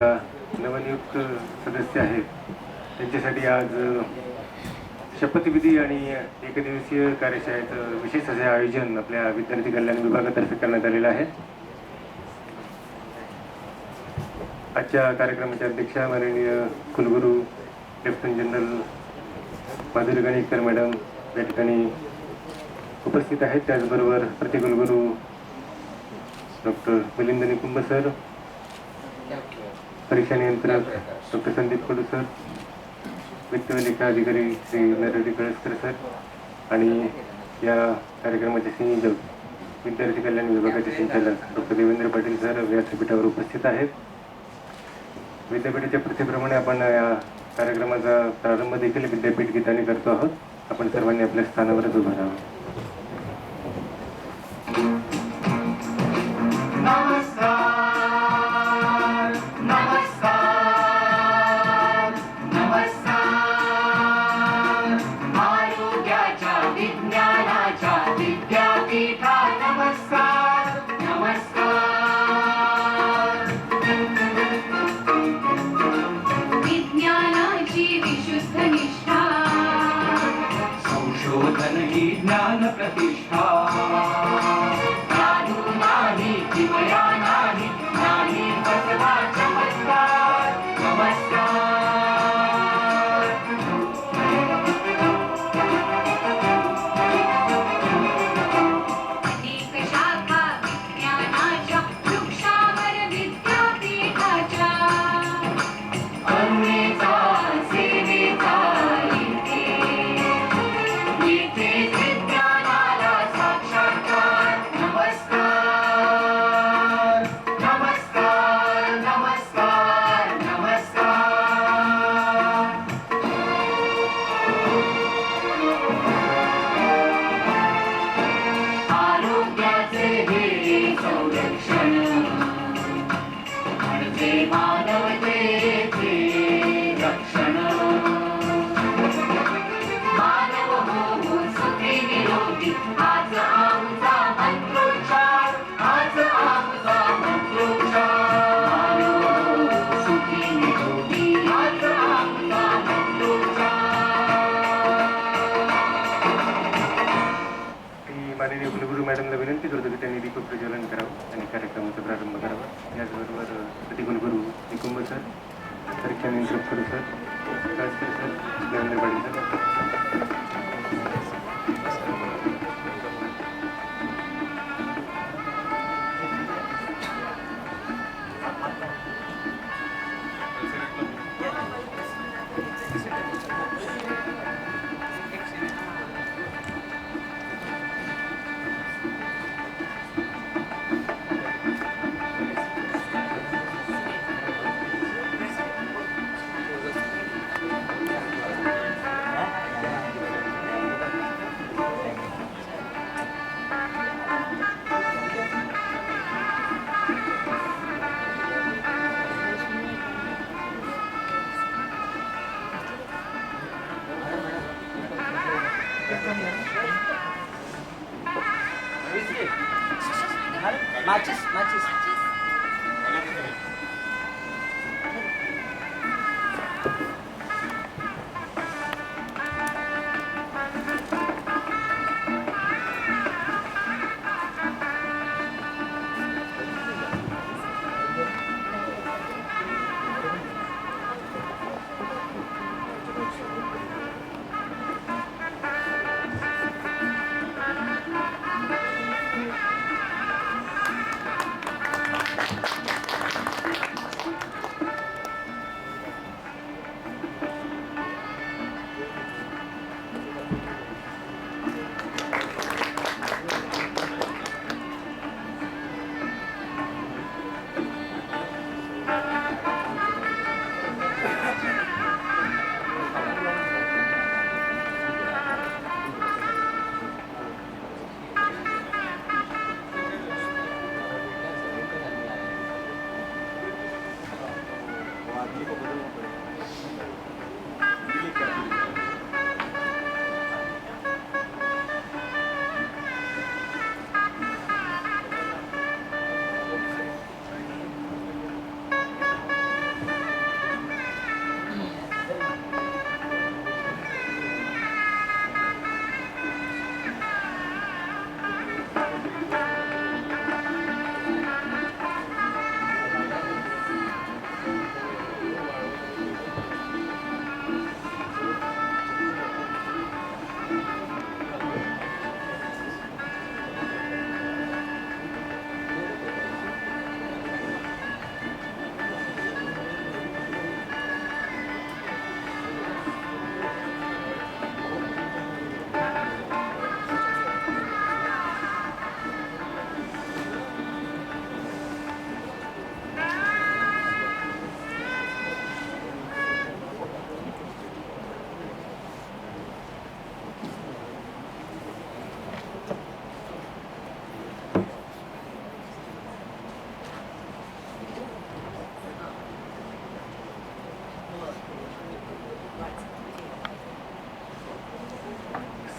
नवनियुक्त सदस्य आहेत. त्यांच्यासाठी आज शपथविधी आणि एकदिवसीय कार्यशाळेचं विशेष असे आयोजन आपल्या विद्यार्थी कल्याण विभागातर्फे करण्यात आलेलं आहे. आजच्या कार्यक्रमाच्या अध्यक्षा माननीय कुलगुरू lieutenant general Madhuri Ganeshkar madam या ठिकाणी उपस्थित आहेत. त्याचबरोबर प्रतिकुलगुरू डॉक्टर मिलिंद निकुंभ सर परीक्षा नियंत्रक डॉक्टर संदीप कडू सर वित्त लेखा अधिकारी श्री नरहरी कळसकर सर आणि या कार्यक्रमाचे संयोजक विद्यार्थी कल्याण विभागाचे संचालक डॉक्टर देवेंद्र पाटील सर व्यासपीठावर उपस्थित आहेत. विद्यापीठाच्या प्रथेप्रमाणे आपण या कार्यक्रमाचा प्रारंभ देखील विद्यापीठ गीताने करतो आहोत. आपण सर्वांनी आपल्या स्थानावरच उभं राहावं. त्यांनी प्रज्वलन करावं आणि कार्यक्रमाचा प्रारंभ करावा. याचबरोबर प्रति कुलगुरू निकुंभ सर परीक्षा नियंत्रक करू सर सर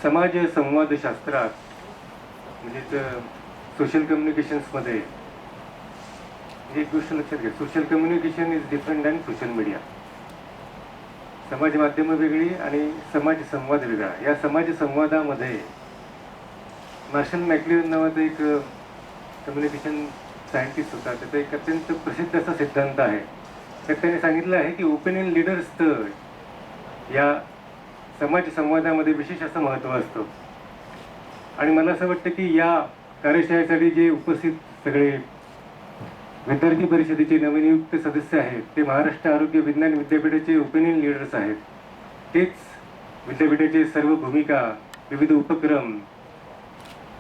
समाज संवादशास्त्रात म्हणजेच सोशल कम्युनिकेशन्समध्ये एक गोष्ट लक्षात घ्या. Social communication is different than social media समाज माध्यमं वेगळी आणि समाज संवाद वेगळा. या समाज संवादामध्ये मार्शल मॅक्लिअन नावाचा एक कम्युनिकेशन सायंटिस्ट होता. त्याचा एक अत्यंत प्रसिद्ध असा सिद्धांत आहे. तर त्याने सांगितलं आहे की ओपिनियन लिडर्सचं या समाज संवादामध्ये विशेष असं महत्त्व असतं. आणि मला असं वाटतं की या कार्यशाळेसाठी जे उपस्थित सगळे विद्यार्थी परिषदेचे नवनियुक्त सदस्य आहेत ते महाराष्ट्र आरोग्य विज्ञान विद्यापीठाचे ओपिनियन लिडर्स आहेत. तेच विद्यापीठाचे सर्व भूमिका विविध उपक्रम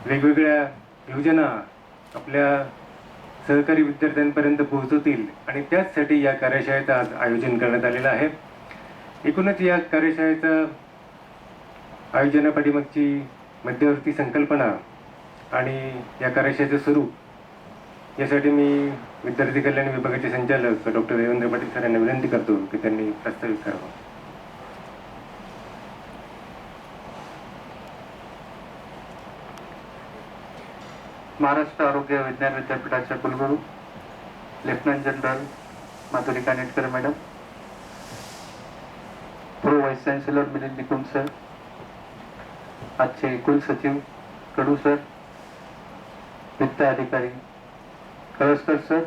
वेगवेगळ्या योजना आपल्या सहकारी विद्यार्थ्यांपर्यंत पोहोचवतील आणि त्याचसाठी या कार्यशाळेचं आज आयोजन करण्यात आलेलं आहे. एकूणच या कार्यशाळेचं आयोजनापाठीमागची मध्यवर्ती संकल्पना आणि या कार्यशाळेचं स्वरूप यासाठी मी विद्यार्थी कल्याण विभागाचे संचालक डॉक्टर देवेंद्र पाटील सर यांना विनंती करतो की त्यांनी प्रस्तावित करावं. महाराष्ट्र आरोग्य विज्ञान विद्यापीठाच्या कुलगुरू lieutenant general Madhuri Kanetkar madam pro vice chancellor Milind Nikum sir आजचे कुलसचिव कडू सर वित्त अधिकारी कळसकर सर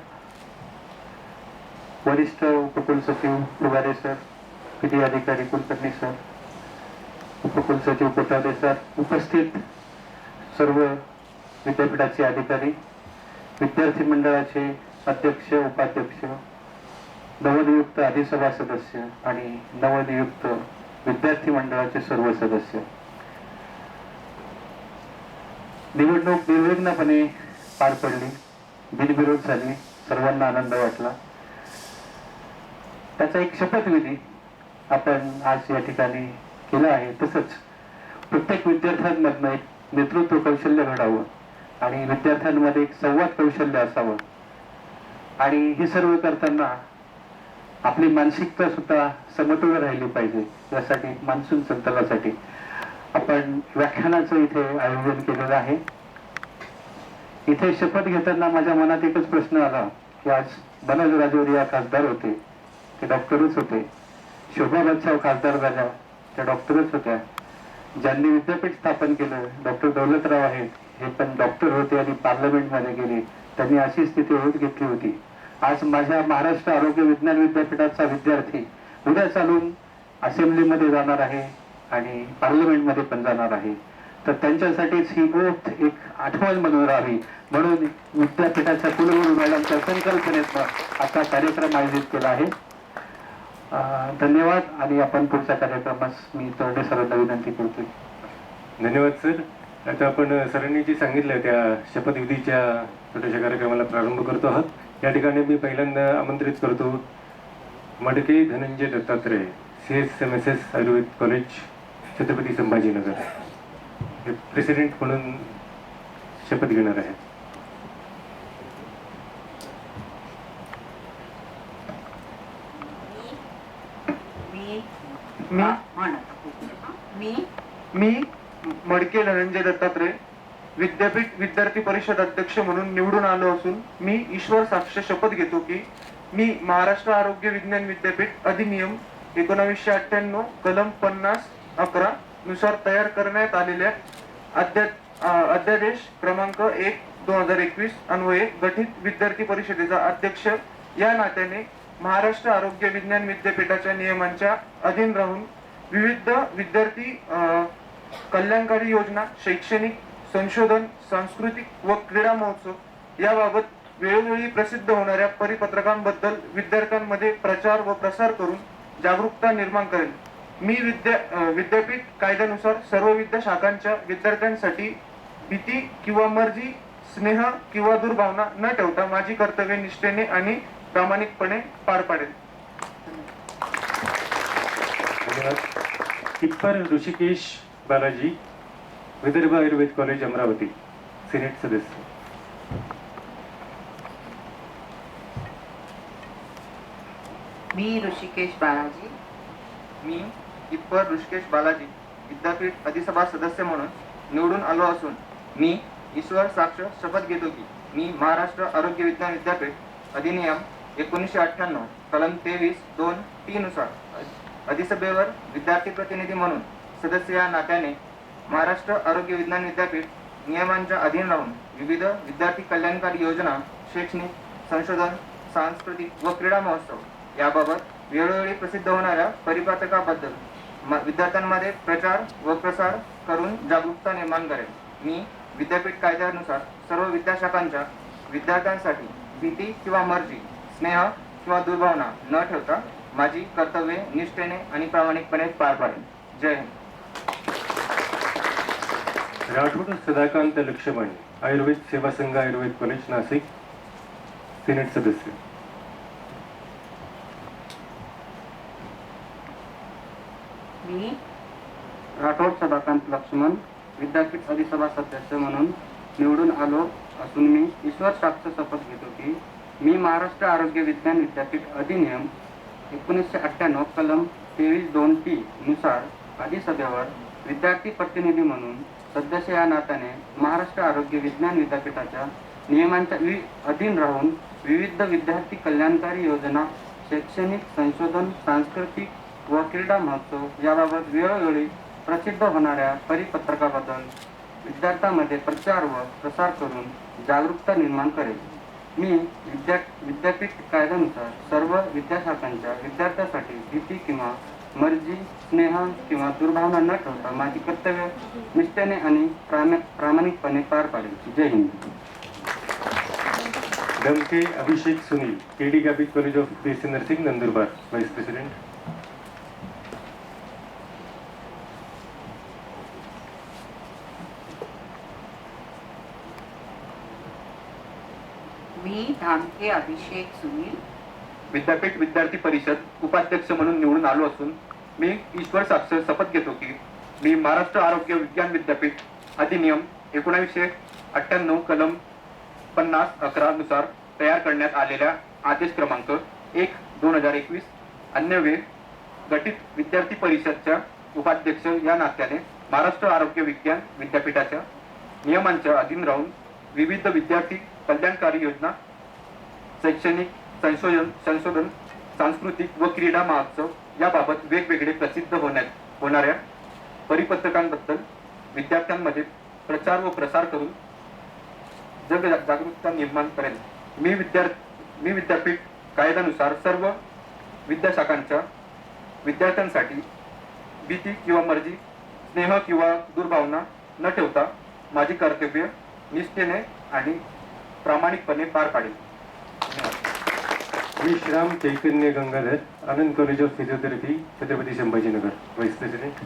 वरिष्ठ उपकुलसचिव फुगारे सर विधी अधिकारी कुलकर्णी सर उपकुलसचिव कोठारे सर उपस्थित सर्व विद्यापीठाचे अधिकारी विद्यार्थी मंडळाचे अध्यक्ष उपाध्यक्ष नवनियुक्त अधिसभा सदस्य आणि नवनियुक्त विद्यार्थी मंडळाचे सर्व सदस्य. निवडणूक निर्विघ्नपणे पार पडली. बिनविरोध झाली. सर्वांना आनंद वाटला. त्याचा एक शपथविधी आपण आज या ठिकाणी केला आहे. तसंच प्रत्येक विद्यार्थ्यांमधनं एक नेतृत्व कौशल्य घडावं आणि विद्यार्थ्यांमध्ये एक संवाद कौशल्य असावं. आणि हे सर्व करताना आपली मानसिकता सुद्धा समतोल राहिली पाहिजे. यासाठी मान्सून संतलासाठी आपण व्याख्यानाचं इथे आयोजन केलेलं आहे. इथे शपथ घेताना माझ्या मनात एकच प्रश्न आला की आज मनोज राजौरी खासदार होते ते डॉक्टरच होते. शोभा बच्चाव खासदार झाल्या त्या डॉक्टरच होत्या. ज्यांनी विद्यापीठ स्थापन केलं डॉक्टर दौलतराव आहेत हे पण डॉक्टर होते आणि पार्लमेंटमध्ये गेले. त्यांनी अशी स्थिती होत घेतली होती. आज माझ्या महाराष्ट्र आरोग्य विज्ञान विद्यापीठाचा विद्यार्थी उद्या चालून असेंब्लीमध्ये जाणार आहे. आणि पार्लमेंटमध्ये पण जाणार आहे. तर त्यांच्यासाठीच ही ओथ एक आठवण म्हणून राहावी. म्हणून विद्यापीठाच्या कुलगुरू मॅडमच्या संकल्पनेतनं आता कार्यक्रम आयोजित केला आहे. धन्यवाद आणि आपण पुढच्या कार्यक्रमास मी तरडे सरांना विनंती करतोय. धन्यवाद सर. आता आपण सरांनी जे सांगितलं त्या शपथविधीच्या छोट्याशा कार्यक्रमाला प्रारंभ करतो आहोत. या ठिकाणी मी पहिल्यांदा आमंत्रित करतो Madke Dhananjay Dattatray C S M S S Ayurved college. Chhatrapati Sambhajinagar हे प्रेसिडेंट म्हणून शपथ घेणार आहेत. मी मी मी मी मडके धनंजय दत्तात्रय विद्यापीठ विद्यार्थी परिषद अध्यक्ष म्हणून निवडून आलो असून मी ईश्वर साक्ष शपथ घेतो की मी महाराष्ट्र आरोग्य विज्ञान विद्यापीठ अधिनियम एकोणावीसशे अठ्ठ्याण्णव कलम पन्नास अकरा नुसार तयार करण्यात आलेल्या अध्यादेश क्रमांक एक दोन हजार एकवीस अन्वये गठीत विद्यार्थी परिषदेचा अध्यक्ष या नात्याने महाराष्ट्र आरोग्य विज्ञान विद्यापीठाच्या नियमांच्या अधीन राहून विविध विद्यार्थी कल्याणकारी योजना शैक्षणिक संशोधन सांस्कृतिक व क्रीडा महोत्सव याबाबत वेळोवेळी प्रसिद्ध होणाऱ्या परिपत्रकांबद्दल विद्यार्थ्यांमध्ये प्रचार व प्रसार करून जागरूकता निर्माण करेल. मी विद्या विद्यापीठ कायद्यानुसार सर्व विद्याशाखांच्या विद्यार्थ्यांसाठी भीती किंवा मर्जी स्नेह किंवा दुर्भावना न ठेवता माझी कर्तव्य निष्ठेने आणि प्रामाणिकपणे पार पाडेल. धन्यवाद. इप्पर ऋषिकेश बालाजी विदर्भ आयुर्वेद कॉलेज अमरावती सिनेट सदस्य. मी ऋषिकेश बालाजी. मी इप्पर ऋषिकेश बालाजी विद्यापीठ अधिसभा सदस्य म्हणून निवडून आलो असून मी ईश्वर साक्ष शपथ घेतो की मी महाराष्ट्र आरोग्य विज्ञान विद्यापीठ अधिनियम एकोणीसशे अठ्ठ्याण्णव कलम तेवीस दोन तीनुसार अधिसभेवर विद्यार्थी प्रतिनिधी म्हणून सदस्य या नात्याने महाराष्ट्र आरोग्य विज्ञान विद्यापीठ नियमांच्या अधीन राहून विविध विद्यार्थी कल्याणकारी योजना शैक्षणिक संशोधन सांस्कृतिक व क्रीडा महोत्सव याबाबत वेळोवेळी प्रसिद्ध होणाऱ्या परिपत्रकाबद्दल विद्यार्थ्यांमध्ये प्रचार व प्रसार करून जागरूकता निर्माण करेल. मी विद्यापीठ कायद्यानुसार सर्व विद्याशाखांच्या विद्यार्थ्यांसाठी भीती किंवा मर्जी स्नेह किंवा दुर्भावना न ठेवता माझी कर्तव्ये निष्ठेने आणि प्रामाणिकपणे पार पाडेल जय हिंद. राठोड सदाकांत लक्ष्मण आयुर्वेद सेवा संघ आयुर्वेद कॉलेज नाशिक. सिनेट सदस्य. मी राठोड सभाकांत लक्ष्मण विद्यापीठ अधिसभा सदस्य म्हणून निवडून आलो असून मी ईश्वर साक्ष शपथ घेतो की मी महाराष्ट्र आरोग्य विज्ञान विद्यापीठ अधिनियम एकोणीसशे अठ्ठ्याण्णव कलम तेवीस दोन टी नुसार अधिसभेवर विद्यार्थी प्रतिनिधी म्हणून सदस्य या नात्याने महाराष्ट्र आरोग्य विज्ञान विद्यापीठाच्या नियमांच्या वि अधीन राहून विविध विद्यार्थी कल्याणकारी योजना शैक्षणिक संशोधन सांस्कृतिक व क्रीडा महोत्सव याबाबत वेळोवेळी प्रसिद्ध होणाऱ्या परिपत्रकाबद्दल विद्यार्थ्यांमध्ये प्रचार व प्रसार करून जागरूकता निर्माण करेल. मी विद्या विद्यापीठ कायद्यानुसार सर्व विद्याशाखांच्या विद्यार्थ्यांसाठी भीती किंवा मर्जी स्नेह किंवा दुर्भावना न ठेवता माझी कर्तव्य निष्ठेने आणि प्रामाणिकपणे पार पाडेल. जय Hind. Damke Abhishek Sunil KD D college of BSc nursing Nandurbar. Vice president मी धामके अभिषेक सुनील. विद्यापीठ विद्यार्थी परिषद उपाध्यक्ष म्हणून निवडून आलो असून मी ईश्वर साक्ष शपथ घेतो की मी महाराष्ट्र आरोग्य विज्ञान विद्यापीठ अधिनियम एकोणावीसशे अठ्ठ्याण्णव कलम पन्नास अकरा नुसार तयार करण्यात आलेल्या आदेश क्रमांक एक दोन हजार एकवीस अन्यवे गठीत विद्यार्थी परिषदच्या उपाध्यक्ष या नात्याने महाराष्ट्र आरोग्य विज्ञान विद्यापीठाच्या नियमांच्या अधीन राहून विविध विद्यार्थी कल्याणकारी योजना शैक्षणिक संशोधन संशोधन सांस्कृतिक व क्रीडा महोत्सव याबाबत वेगवेगळे प्रसिद्ध होण्यात होणाऱ्या परिपत्रकांबद्दल विद्यार्थ्यांमध्ये प्रचार व प्रसार करून जग जागरूकता निर्माण करेल मी विद्यार्थी मी विद्यापीठ कायद्यानुसार सर्व विद्याशाखांच्या विद्यार्थ्यांसाठी भीती किंवा मर्जी स्नेह किंवा दुर्भावना न ठेवता माझी कर्तव्य निष्ठेने आणि प्रामाणिकपणे पार पाडेल. धन्यवाद. Vishram Chaitanya Gangadhar Anand college of physiotherapy Chhatrapati Sambhajinagar vice president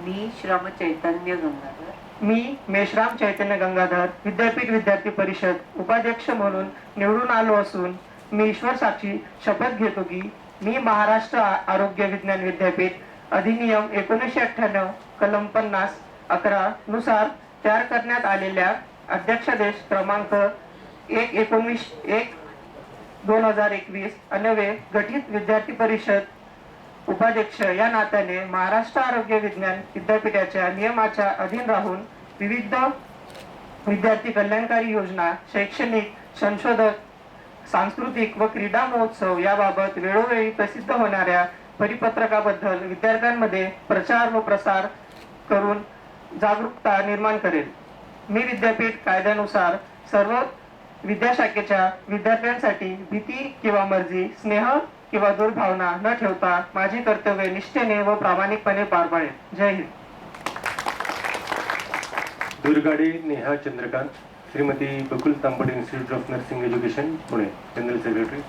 मी श्रम चैतन्य गंगाधर. मी मेश्राम चैतन्य गंगाधर विद्यापीठ विद्यार्थी परिषद उपाध्यक्ष म्हणून निवडून आलो असून मी ईश्वर साक्षी शपथ घेतो की मी महाराष्ट्र आरोग्य विज्ञान विद्यापीठ अधिनियम एकोणीसशे अठ्ठ्याण्णव कलम पन्नास अकरा नुसार तयार करण्यात आलेल्या अध्यक्षादेश क्रमांक एक एकोणवीस एक दोन हजार एकवीस अनवे गठीत विद्यार्थी परिषद उपाध्यक्ष या नात्याने महाराष्ट्र आरोग्य विज्ञान विद्यापीठाच्या नियमाच्या अधीन राहून विविध विद्यार्थी कल्याणकारी योजना शैक्षणिक संशोधक सांस्कृतिक व क्रीडा महोत्सव याबाबत वेळोवेळी प्रसिद्ध होणाऱ्या परिपत्रकाबद्दल विद्यार्थ्यांमध्ये प्रचार व प्रसार करून जागरूकता निर्माण करेल. मी विद्यापीठ कायद्यानुसार सर्व विद्याशाखेच्या विद्यार्थ्यांसाठी भीती किंवा मर्जी स्नेह किंवा दुर्भावना न ठेवता माझे कर्तव्य निष्ठेने व प्रामाणिकपणे पार पाडेल. Jai Hind. Durgade Neha Chandrakant. Shrimati Bakul Tambad institute of nursing education Pune general secretary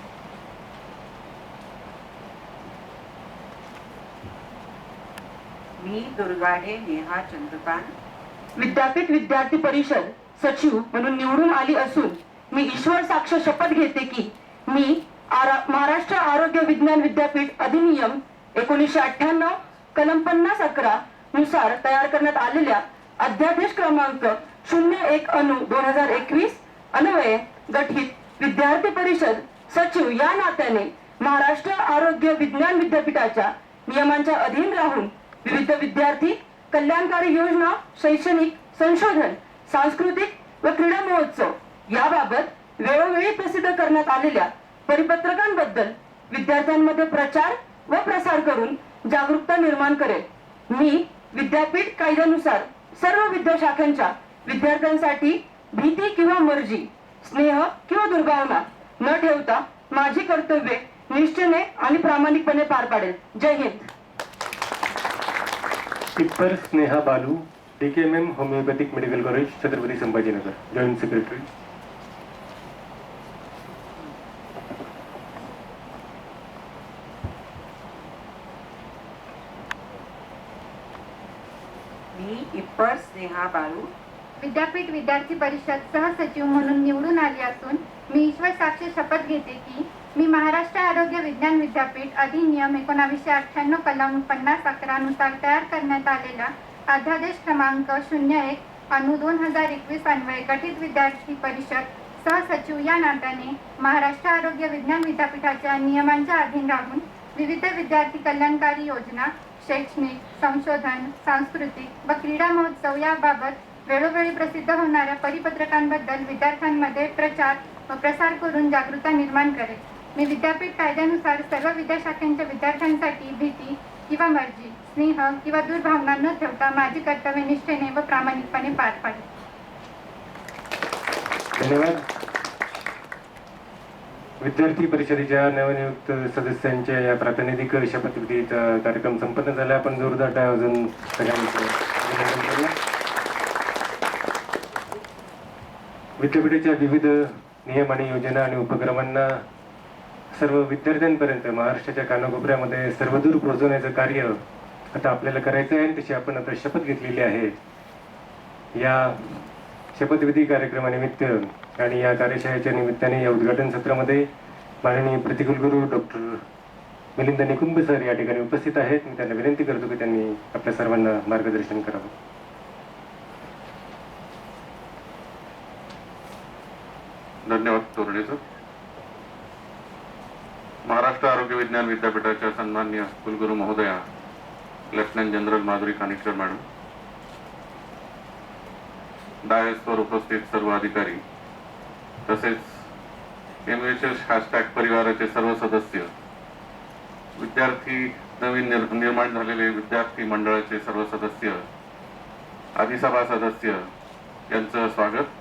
मी दुर्गाडे नेहा चंद्रकांत. विद्यापीठ विद्यार्थी परिषद सचिव म्हणून निवडून आली असून मी ईश्वर साक्ष शपथ घेते की मी महाराष्ट्र आरोग्य विज्ञान विद्यापीठ अधिनियम एकोणीसशे अठ्ठ्याण्णव कलम पन्नास अकरा नुसार तयार करण्यात आलेल्या अध्यादेश क्रमांक शून्य एक अनु दोन हजार एकवीस अन्वये गठीत विद्यार्थी परिषद सचिव या नात्याने महाराष्ट्र आरोग्य विज्ञान विद्यापीठाच्या नियमांच्या अधीन राहून विविध विद्यार्थी कल्याणकारी योजना शैक्षणिक संशोधन सांस्कृतिक व क्रीडा महोत्सव याबाबत वेळोवेळी प्रसिद्ध करण्यात आलेल्या परिपत्रकांबद्दल विद्यार्थ्यांमध्ये प्रचार व प्रसार करून जागरूकता निर्माण करेल. मी विद्यापीठ कायद्यानुसार सर्व विद्याशाखांच्या विद्यार्थ्यांसाठी भीती किंवा मर्जी स्नेह किंवा दुर्भावना न ठेवता माझी कर्तव्ये निष्ठेने आणि प्रामाणिकपणे पार पाडेल. Jai Hind. Tippar Sneha Balu D K M M homeopathic medical college Chhatrapati Sambhajinagar. Joint secretary. मी इप्पर स्नेहा बाळू विद्यापीठ विद्यार्थी परिषद सहसचिव म्हणून निवडून आली असून मी ईश्वर साक्षी शपथ घेते की मी महाराष्ट्र आरोग्य विज्ञान विद्यापीठ अधिनियम एकोणावीसशे अठ्ठ्याण्णव कलम पन्नास अकरानुसार तयार करण्यात आलेला अध्यादेश क्रमांक शून्य एक अनु दोन हजार एकवीस अन्वये गठीत विद्यार्थी परिषद सहसचिव या नात्याने महाराष्ट्र आरोग्य विज्ञान विद्यापीठाच्या नियमांच्या अधीन राहून विविध विद्यार्थी कल्याणकारी योजना शैक्षणिक संशोधन सांस्कृतिक व क्रीडा महोत्सव याबाबत वेळोवेळी प्रसिद्ध होणाऱ्या परिपत्रकांबद्दल विद्यार्थ्यांमध्ये प्रचार व प्रसार करून जागरूकता निर्माण करेल. मी विद्यापीठ कायद्यानुसार सर्व विद्याशाखांच्या विद्यार्थ्यांसाठी भीती किंवा मर्जी स्नेह किंवा दुर्भावना न ठेवता माझी कर्तव्य निष्ठेने व प्रामाणिकपणे पार पाडेल. धन्यवाद. विद्यार्थी परिषदेच्या नवनियुक्त सदस्यांच्या या प्रातिनिधिक शपथविधीचा कार्यक्रम संपन्न झाला. आपण जोरदार टाळ्या अजून सगळ्यांचं अभिनंदन करूया विद्यापीठाच्या विविध नियम आणि योजना आणि उपक्रमांना सर्व विद्यार्थ्यांपर्यंत महाराष्ट्राच्या कानाकोपऱ्यामध्ये सर्वदूर पोहोचवण्याचं कार्य आता आपल्याला करायचं आहे आणि तशी आपण आता शपथ घेतलेली आहे. या शपथविधी कार्यक्रमानिमित्त आणि या कार्यशाळेच्या निमित्ताने या उद्घाटन सत्रामध्ये माननीय प्रतिकुलगुरू डॉक्टर मिलिंद निकुंभ सर या ठिकाणी उपस्थित आहेत. मी त्यांना विनंती करतो की त्यांनी आपल्या सर्वांना मार्गदर्शन करावं. धन्यवाद तोरणे सर महाराष्ट्र आरोग्य विज्ञान विद्यापीठाच्या सन्मान्य कुलगुरू महोदया lieutenant general Madhuri Kanitkar madam डायसवर उपस्थित सर्व अधिकारी तसेच एम एच एस हॅशटॅग परिवाराचे सर्व सदस्य विद्यार्थी नवीन निर- निर्माण झालेले विद्यार्थी मंडळाचे सर्व सदस्य अधिसभा सदस्य यांचं स्वागत.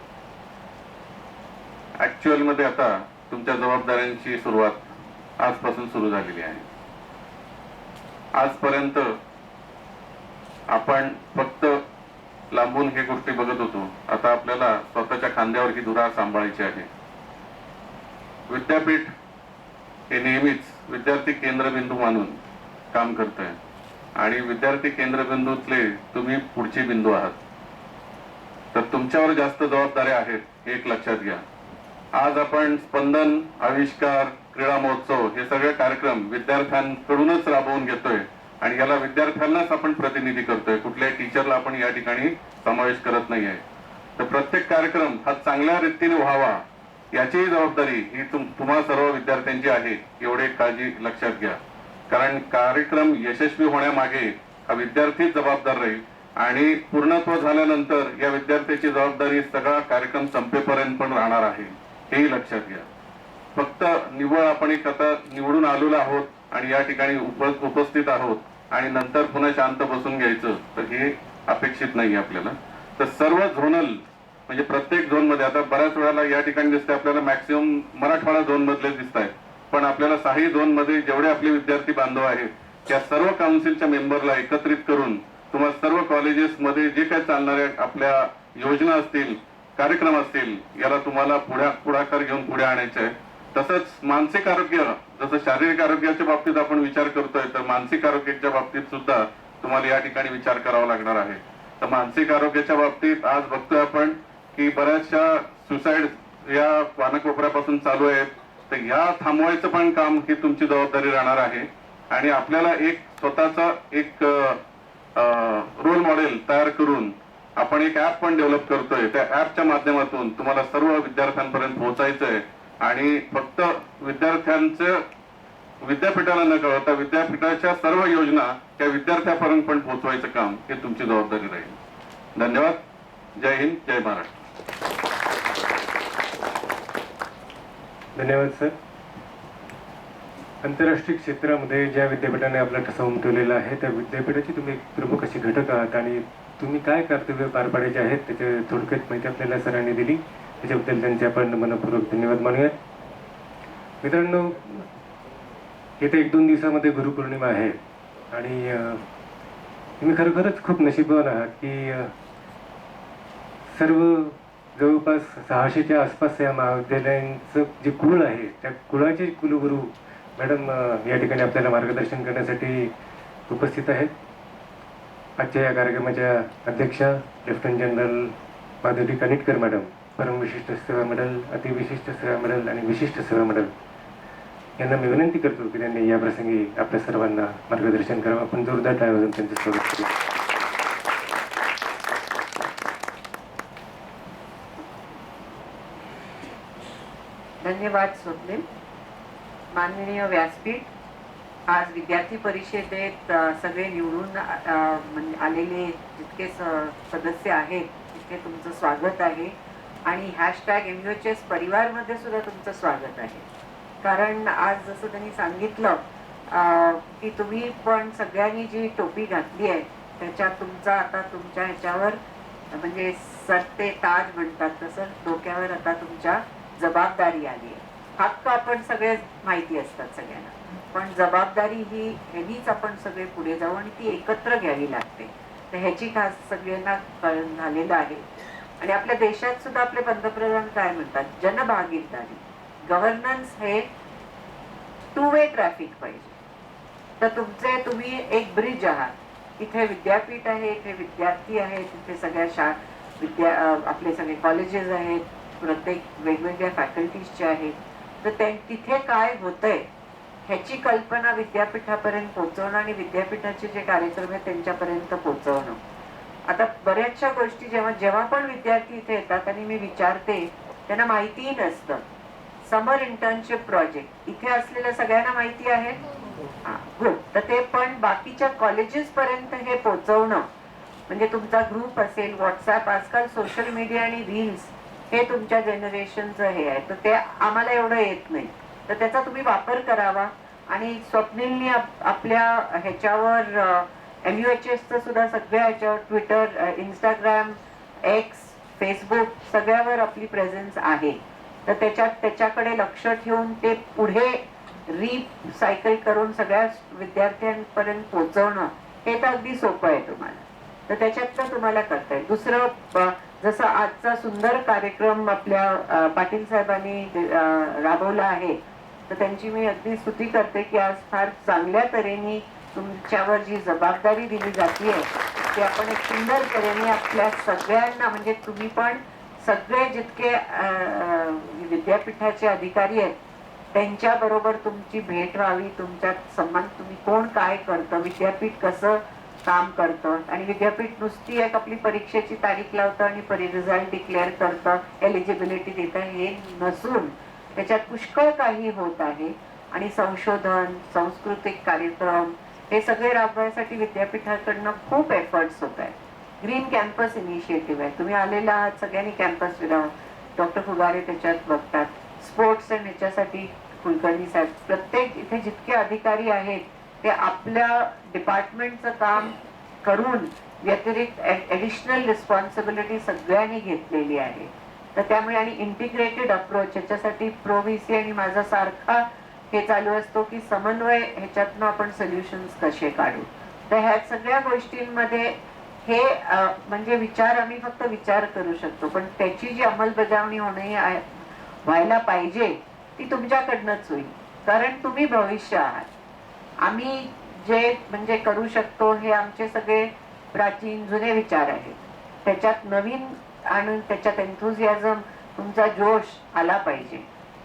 ऍक्च्युअलमध्ये आता तुमच्या जबाबदाऱ्यांची सुरुवात आजपासून सुरू झालेली आहे. आजपर्यंत आपण फक्त लांबून हे गोष्टी बघत होतो. आता आपल्याला स्वतःच्या खांद्यावर ही धुरा सांभाळायची आहे. विद्यापीठ हे नेहमीच विद्यार्थी केंद्रबिंदू मानून काम करत आहे आणि विद्यार्थी केंद्रबिंदूतले तुम्ही पुढचे बिंदू आहात. तर तुमच्यावर जास्त जबाबदाऱ्या आहेत हे एक लक्षात घ्या. आज आपण स्पंदन आविष्कार क्रीडा महोत्सव हे सगळे कार्यक्रम विद्यार्थ्यांकडूनच राबवून घेतोय. आणि याला विद्यार्थ्यांनाच आपण प्रतिनिधी करतोय. कुठल्याही टीचरला आपण या ठिकाणी समावेश करत नाहीये. तर प्रत्येक कार्यक्रम हा चांगल्या रीतीने व्हावा याचीही जबाबदारी ही तुम्हा सर्व विद्यार्थ्यांची आहे एवढे काळजी लक्षात घ्या. कारण कार्यक्रम यशस्वी होण्यामागे हा विद्यार्थीच जबाबदार राहील आणि पूर्णत्व झाल्यानंतर या विद्यार्थ्याची जबाबदारी सगळा कार्यक्रम संपेपर्यंत पण राहणार आहे. हेही लक्षात घ्या. फक्त निव्वळ आपण एक आता निवडून आलेलो आहोत आणि या ठिकाणी उपस्थित आहोत आणि नंतर पुन्हा शांत बसून घ्यायचं तर हे अपेक्षित नाही आपल्याला. तर सर्व झोनल म्हणजे प्रत्येक झोनमध्ये आता बऱ्याच वेळेला या ठिकाणी दिसते आपल्याला मॅक्सिमम मराठवाडा झोन मधले दिसत आहेत पण आपल्याला साही झोनमध्ये जेवढे आपले विद्यार्थी बांधव आहेत त्या सर्व काउन्सिलच्या मेंबरला एकत्रित करून तुम्हाला सर्व कॉलेजेस मध्ये जे काही चालणाऱ्या आपल्या योजना असतील कार्यक्रम असतील याला तुम्हाला पुढ्या पुढाकार घेऊन पुढे आणायचे आहे तसंच मानसिक आरोग्य जसं शारीरिक आरोग्याच्या बाबतीत आपण विचार करतोय तर मानसिक आरोग्याच्या बाबतीत सुद्धा तुम्हाला या ठिकाणी विचार करावा लागणार आहे. तर मानसिक आरोग्याच्या बाबतीत आज बघतोय आपण की बऱ्याचशा सुसाईड या पानकोपऱ्यापासून चालू आहेत. तर ह्या थांबवायचं पण काम ही तुमची जबाबदारी राहणार आहे. आणि आपल्याला एक स्वतःचा एक रोल मॉडेल तयार करून आपण एक ऍप पण डेव्हलप करतोय. त्या ऍपच्या माध्यमातून तुम्हाला सर्व विद्यार्थ्यांपर्यंत पोहोचायचंय. आणि फक्त विद्यार्थ्यांचं विद्यापीठाला न कळवता विद्यापीठाच्या सर्व योजना त्या विद्यार्थ्यापर्यंत पण पोहोचवायचं काम हे तुमची जबाबदारी राहील. धन्यवाद. जय हिंद जय महाराष्ट्र. धन्यवाद सर. आंतरराष्ट्रीय क्षेत्रामध्ये ज्या विद्यापीठाने आपला ठसा उमटवलेला आहे त्या विद्यापीठाची तुम्ही एक प्रमुख असे घटक आहात आणि तुम्ही काय कर्तव्य पार पाडायचे आहेत? त्याच्या थोडक्यात माहिती आपल्याला सरांनी दिली. त्याच्याबद्दल त्यांचे आपण मनपूर्वक धन्यवाद मानूयात. मित्रांनो येत्या एक दोन दिवसामध्ये गुरुपौर्णिमा आहे आणि तुम्ही खरोखरच खूप नशीबवान आहात की सर्व जवळपास सहाशेच्या आसपास या महाविद्यालयांचं जे कुळ आहे त्या कुळाचे कुलगुरू मॅडम या ठिकाणी आपल्याला मार्गदर्शन करण्यासाठी उपस्थित आहेत. आजच्या या कार्यक्रमाच्या अध्यक्षा lieutenant general Madhuri Kanetkar madam Param Vishisht Seva medal अतिविशिष्ट सेवा मेडल आणि विशिष्ट सेवा मेडल. यांना मी विनंती करतो की त्यांनी या प्रसंगी आपल्या सर्वांना मार्गदर्शन करावं. आपण जोरदार टाळ्या वाजवून त्यांचं स्वागत करू. धन्यवाद स्वप्नील माननीय व्यासपीठ आज विद्यार्थी परिषदेत सगळे निवडून म्हणजे आलेले जितके स- सदस्य आहेत तितके तुमचं स्वागत आहे. आणि hashtag M U H S परिवारमध्ये सुद्धा तुमचं स्वागत आहे. कारण आज जसं त्यांनी सांगितलं की तुम्ही पण सगळ्यांनी जी टोपी घातली आहे त्याच्यात तुमचा आता तुमच्या ह्याच्यावर म्हणजे सरते ताज म्हणतात तसं डोक्यावर आता तुमच्या जबाबदारी आली आहे. हक्क आपण सगळे माहिती असतात सगळ्यांना. पण जबाबदारी ही ह्यांनीच आपण सगळे पुढे जाऊ आणि ती एकत्र घ्यावी लागते. तर ह्याची खास सगळ्यांना कळण झालेलं आहे. आणि आपल्या देशात सुद्धा आपले पंतप्रधान काय म्हणतात? जनभागीदारी. गव्हर्नन्स हे टू वे ट्रॅफिक पाहिजे. तर तुमचे तुम्ही एक ब्रिज आहात. इथे विद्यापीठ आहे इथे विद्यार्थी आहेत इथे सगळ्या शा विद्या आपले सगळे कॉलेजेस आहेत प्रत्येक वेगवेगळ्या फॅकल्टीजचे आहेत. तर त्या तिथे काय होतंय? ह्याची कल्पना विद्यापीठापर्यंत पोहोचवणं आणि विद्यापीठाचे जे कार्यक्रम आहेत त्यांच्यापर्यंत पोहोचवणं. आता बऱ्याचशा गोष्टी जेव्हा जेव्हा पण विद्यार्थी इथे येतात आणि मी विचारते त्यांना माहितीही नसतं. समर इंटर्नशिप प्रोजेक्ट इथे असलेल्या सगळ्यांना माहिती आहे? गुड हो. तर ते पण बाकीच्या कॉलेजेस पर्यंत हे पोहोचवणं. म्हणजे तुमचा ग्रुप असेल व्हॉट्सअप आजकाल सोशल मीडिया आणि रील्स हे तुमच्या जनरेशनचं हे आहे. तर ते आम्हाला एवढं येत नाही. तर त्याचा तुम्ही वापर करावा. आणि स्वप्नीलनी आप- आपल्या ह्याच्यावर एम यू एच एसचं सुद्धा सगळ्या ह्याच्यावर ट्विटर इंस्टाग्राम एक्स फेसबुक सगळ्यावर आपली प्रेझेन्स आहे. तर त्याच्यात त्याच्याकडे लक्ष ठेवून ते पुढे रिसायकल करून सगळ्या विद्यार्थ्यांपर्यंत पोहोचवणं हे तर अगदी सोपं आहे तुम्हाला. तर त्याच्यात तर तुम्हाला करता येईल. दुसरं जसं आजचा सुंदर कार्यक्रम आपल्या पाटील साहेबांनी राबवला आहे तर त्यांची मी अगदी स्तुती करते की आज फार चांगल्या तऱ्हेने तुमच्यावर जी जबाबदारी दिली जाते ती आपण एक सुंदर तऱ्हेने आपल्या सगळ्यांना म्हणजे तुम्ही पण सगळे जितके विद्यापीठाचे अधिकारी आहेत त्यांच्या बरोबर तुमची भेट व्हावी तुमच्यात संबंध तुम्ही कोण काय करतं विद्यापीठ कसं काम करतं आणि विद्यापीठ नुसती एक आपली परीक्षेची तारीख लावतं आणि परी रिझल्ट डिक्लेअर करतं एलिजिबिलिटी देतं हे नसून त्याच्यात पुष्कळ काही होत आहे. आणि संशोधन सांस्कृतिक कार्यक्रम हे सगळे राबवायसाठी विद्यापीठाकडनं खूप एफर्ट्स होत आहेत. ग्रीन कॅम्पस इनिशिएटिव्ह आहे. तुम्ही आलेला आहात सगळ्यांनी कॅम्पस फिरा. डॉक्टर फुगारे त्याच्यात बघतात. स्पोर्ट्स अँड ह्याच्यासाठी कुलकर्णी साहेब. प्रत्येक इथे जितके अधिकारी आहेत ते आपल्या डिपार्टमेंटचं काम करून व्यतिरिक्त ॲडिशनल रिस्पॉन्सिबिलिटी सगळ्यांनी घेतलेली आहे. तर त्यामुळे आणि इंटिग्रेटेड अप्रोच ह्याच्यासाठी प्रो आणि माझा सारखा हे चालू असतो की समन्वय ह्याच्यातनं आपण सोल्युशन्स कसे काढू? तर ह्या सगळ्या गोष्टींमध्ये हे म्हणजे विचार आम्ही फक्त विचार करू शकतो. पण त्याची जी अंमलबजावणी होणे व्हायला पाहिजे ती तुमच्याकडनंच होईल. कारण तुम्ही भविष्य आहात. आम्ही जे म्हणजे करू शकतो हे आमचे सगळे प्राचीन जुने विचार आहेत. त्याच्यात नवीन आणून त्याच्यात एन्थुझियाझम तुमचा जोश आला पाहिजे.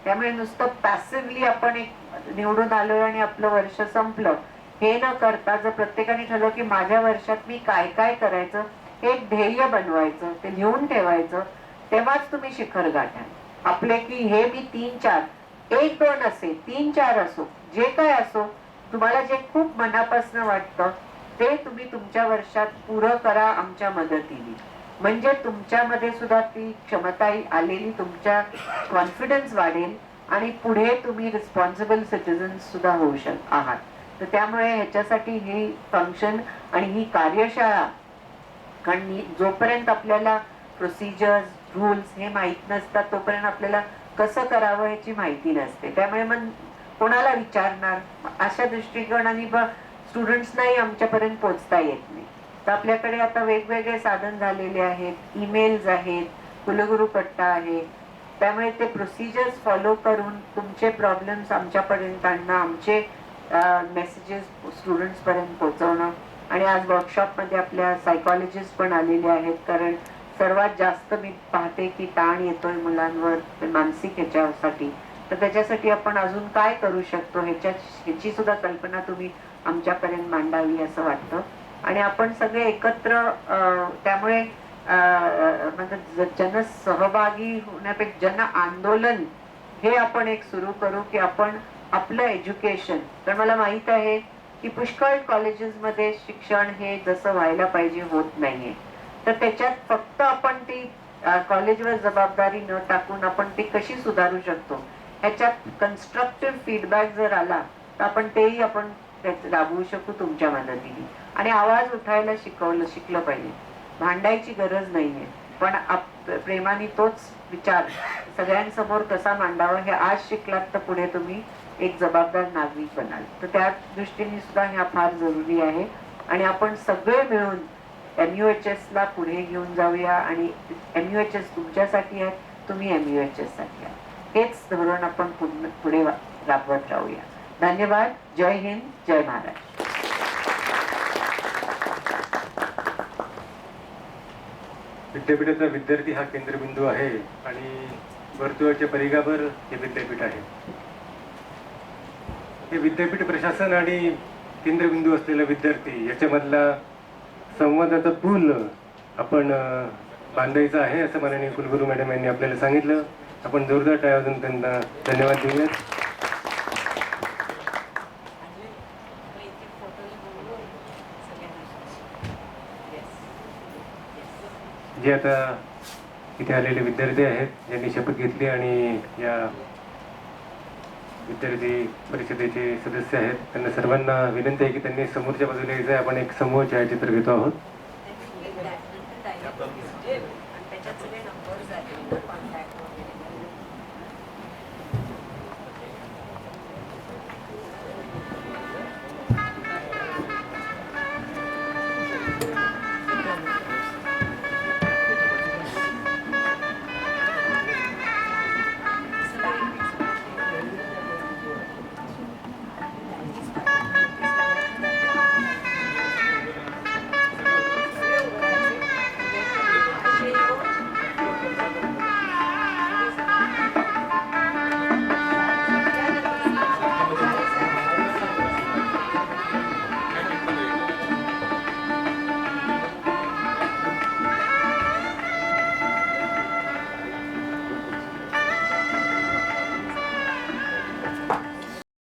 त्यामुळे नुसतं पॅसिव्हली आपण एक निवडून आलोय आणि आपलं वर्ष संपलं हे न करता जर प्रत्येकाने ठरलं की माझ्या वर्षात मी काय काय करायचं हे एक ध्येय बनवायचं ते लिहून ठेवायचं तेव्हाच तुम्ही शिखर गाठाल. आपले की हे मी तीन चार एक दोन असे तीन चार असो जे काय असो तुम्हाला जे खूप मनापासून वाटतं ते तुम्ही तुमच्या वर्षात पुरं करा आमच्या मदतीने. म्हणजे तुमच्यामध्ये सुद्धा ती क्षमता आलेली तुमच्या कॉन्फिडन्स वाढेल आणि पुढे तुम्ही रिस्पॉन्सिबल सिटीजन सुद्धा होऊ शक आहात. तर त्यामुळे ह्याच्यासाठी ही फंक्शन आणि ही कार्यशाळा कारण ही- जोपर्यंत आपल्याला प्रोसिजर्स रूल्स हे माहीत नसतात तोपर्यंत आपल्याला कसं करावं ह्याची माहिती नसते. त्यामुळे मग कोणाला विचारणार? अशा दृष्टिकोनाने स्टुडंट्सनाही आमच्यापर्यंत पोहोचता येत नाही. तर आपल्याकडे आता वेगवेगळे साधन झालेले आहेत. ईमेल्स आहेत. कुलगुरू पट्टा आहे. त्यामुळे ते प्रोसिजर्स फॉलो करून तुमचे प्रॉब्लेम्स आमच्यापर्यंत आणणं आमचे मेसेजेस स्टुडंट्सपर्यंत पोहोचवणं. आणि आज वर्कशॉपमध्ये आपल्या सायकॉलॉजिस्ट पण आलेले आहेत. कारण सर्वात जास्त मी पाहते की ताण येतोय मुलांवर मानसिक ह्याच्यासाठी. तर त्याच्यासाठी आपण अजून काय करू शकतो? ह्याच्या ह्याची सुद्धा कल्पना तुम्ही आमच्यापर्यंत मांडावी असं वाटतं. आणि आपण सगळे एकत्र त्यामुळे अं, म्हणजे जनसहभागी होण्यापेक्षा जन आंदोलन हे आपण एक सुरू करू की आपण आपलं एज्युकेशन. तर मला माहीत आहे की पुष्कळ कॉलेजेसमध्ये शिक्षण हे जसं व्हायला पाहिजे होत नाहीये. तर त्याच्यात फक्त आपण ती कॉलेजवर जबाबदारी न टाकून आपण ती कशी सुधारू शकतो? ह्याच्यात कन्स्ट्रक्टिव्ह फीडबॅक जर आला तर आपण तेही आपण त्यात राबवू शकू तुमच्या मदतीने. आणि आवाज उठायला शिकवलं शिकलं पाहिजे. भांडायची गरज नाहीये. पण प्रेमाने तोच विचार सगळ्यांसमोर कसा मांडावा हे आज शिकलात तर पुढे तुम्ही एक जबाबदार नागरिक बनाल. तर त्या दृष्टीने सुद्धा ह्या फार जरुरी आहे. आणि आपण सगळे मिळून एम यू एच एस ला पुढे घेऊन जाऊया आणि एम यू एच एस तुमच्यासाठी आहे तुम्ही एम यू एच एससाठी आहे. हेच धोरण आपण पुढे पुढे राबवत राहूया. धन्यवाद. जय हिंद. जय महाराष्ट्र. विद्यापीठाचा विद्यार्थी हा केंद्रबिंदू आहे आणि वर्तुळाच्या परिघावर हे विद्यापीठ आहे. हे विद्यापीठ प्रशासन आणि केंद्रबिंदू असलेला विद्यार्थी याच्यामधला संवादाचा पूल आपण बांधायचा आहे असं माननीय कुलगुरू मॅडम यांनी आपल्याला सांगितलं. आपण जोरदार टाळ्या त्यांना धन्यवाद देऊयात. जे आता इथे आलेले विद्यार्थी आहेत ज्यांनी शपथ घेतली आणि या विद्यार्थी परिषदेचे सदस्य आहेत त्यांना सर्वांना विनंती आहे की त्यांनी समोरच्या बाजूला यायचं आहे आपण एक समूह छायाचित्र घेतो आहोत.